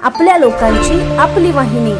आपल्या लोकांची आपली वाहिनी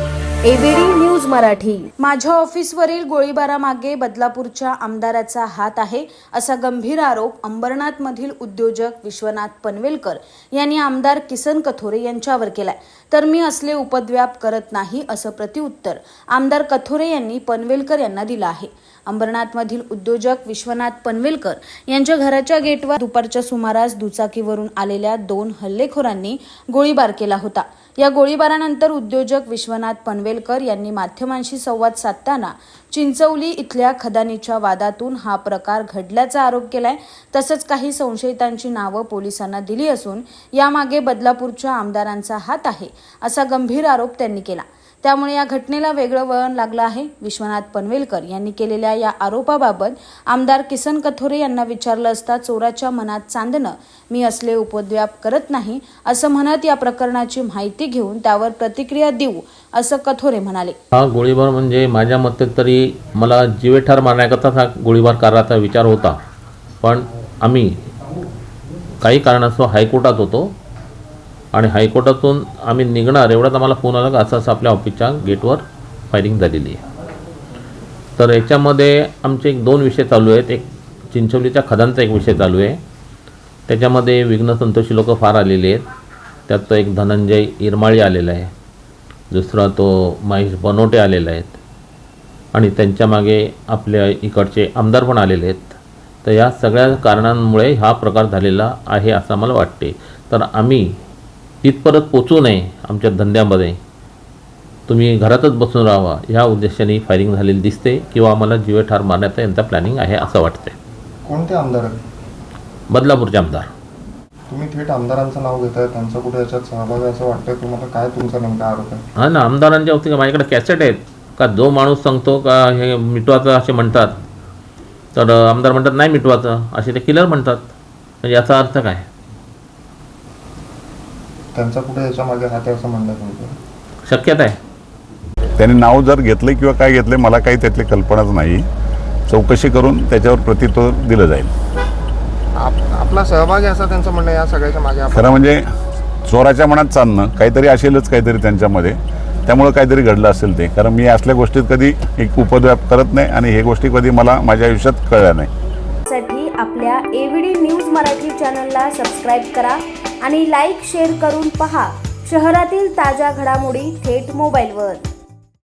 एबीडी न्यूज मराठी. माझ्या ऑफिसवरील गोळीबारामागे बदलापूरच्या आमदाराचा हात आहे असा गंभीर आरोप अंबरनाथमधील उद्योजक विश्वनाथ पनवेलकर यांनी आमदार किसन कथोरे यांच्यावर केलाय. तर मी असले उपद्व्याप करत नाही असं प्रतिउत्तर आमदार कथोरे यांनी पनवेलकर यांना दिलं आहे. अंबरनाथमधील उद्योजक विश्वनाथ पनवेलकर यांच्या घराच्या गेटवर दुपारच्या सुमारास दुचाकीवरून आलेल्या दोन हल्लेखोरांनी गोळीबार केला होता. या गोळीबारानंतर उद्योजक विश्वनाथ पनवेलकर यांनी माध्यमांशी संवाद साधताना चिंचवली इथल्या खदानीच्या वादातून हा प्रकार घडल्याचा आरोप केलाय. तसंच काही संशयितांची नावं पोलिसांना दिली असून यामागे बदलापूरच्या आमदारांचा हात आहे असा गंभीर आरोप त्यांनी केला. त्यामुळे या घटनेला वेगळं वळण लागलं आहे. विश्वनाथ पनवेलकर यांनी केलेल्या या आरोपाबाबत आमदार किसन कथोरे यांना विचारलं असता चोराच्या मनात चांदणं मी असले उपद्व्याप करत नाही असं म्हणत या प्रकरणाची माहिती घेऊन त्यावर प्रतिक्रिया देऊ असं कथोरे म्हणाले. हा गोळीबार म्हणजे माझ्या मते तरी मला जीवेठार मारण्याकरताच हा गोळीबार करायचा विचार होता. पण आम्ही काही कारणास्तव हायकोर्टात होतो. आणि हायकोर्टातून आम्ही निघणार एवढ्यात आम्हाला फोन आला का असं असं आपल्या ऑफिसच्या गेटवर फायरिंग झालेली आहे. तर याच्यामध्ये आमचे एक दोन विषय चालू आहेत. एक चिंचवलीच्या खदांचा एक विषय चालू आहे. त्याच्यामध्ये विघ्न संतोषी लोक फार आलेले आहेत. त्यात तो एक धनंजय इरमाळी आलेला आहे. दुसरा तो महेश बनोटे आलेला आहेत. आणि त्यांच्यामागे आपल्या इकडचे आमदार पण आलेले आहेत. तर या सगळ्या कारणांमुळे हा प्रकार झालेला आहे असं मला वाटते. तर आम्ही इथपर्यंत पोचू नये आमच्या धंद्यामध्ये. तुम्ही घरातच बसून राहावा. ह्या उद्देशाने फायरिंग झालेली दिसते किंवा आम्हाला जीवे ठार मारण्याचा यांचा प्लॅनिंग आहे असं वाटतंय. कोणते आमदार? आहेत बदलापूरचे आमदार. तुम्ही थेट आमदारांचं नाव घेताय त्यांचा कुठे याच्यात सहभाग आहे असं वाटतंय? तुम्हाला काय तुमचा नेमका आरोप आहे? हा ना आमदारांच्या बाबतीत माझ्याकडे कॅसेट आहेत. का जो माणूस सांगतो का हे मिटवाचं असे म्हणतात. तर आमदार म्हणतात नाही मिटवाचं. असे ते किलर म्हणतात. म्हणजे याचा अर्थ काय? त्यांचा कुठे याच्या मागे हात आहे असं तुमचं? शक्यता आहे. त्यांनी नाव जर घेतलं किंवा काय घेतले मला काही त्यातली कल्पनाच नाही. चौकशी करून त्याच्यावर प्रत्युत्तर दिलं जाईल. आप- आपला सहभाग आहे असं त्यांचं म्हणणं आहे या सगळ्याच्या मागे आपण? खरं म्हणजे चोराच्या मनात चालणं काहीतरी असेलच काहीतरी त्यांच्यामध्ये. त्यामुळं काहीतरी घडलं असेल ते. कारण मी असल्या गोष्टीत कधी एक उपद्व्याप करत नाही आणि हे गोष्टी कधी मला माझ्या आयुष्यात कळल्या नाही. साठी आपल्या एव्हीडी न्यूज मराठी चॅनलला सबस्क्राईब करा. आणि लाईक शेअर करून पहा. शहरातील ताज्या घडामोडी थेट मोबाईलवर.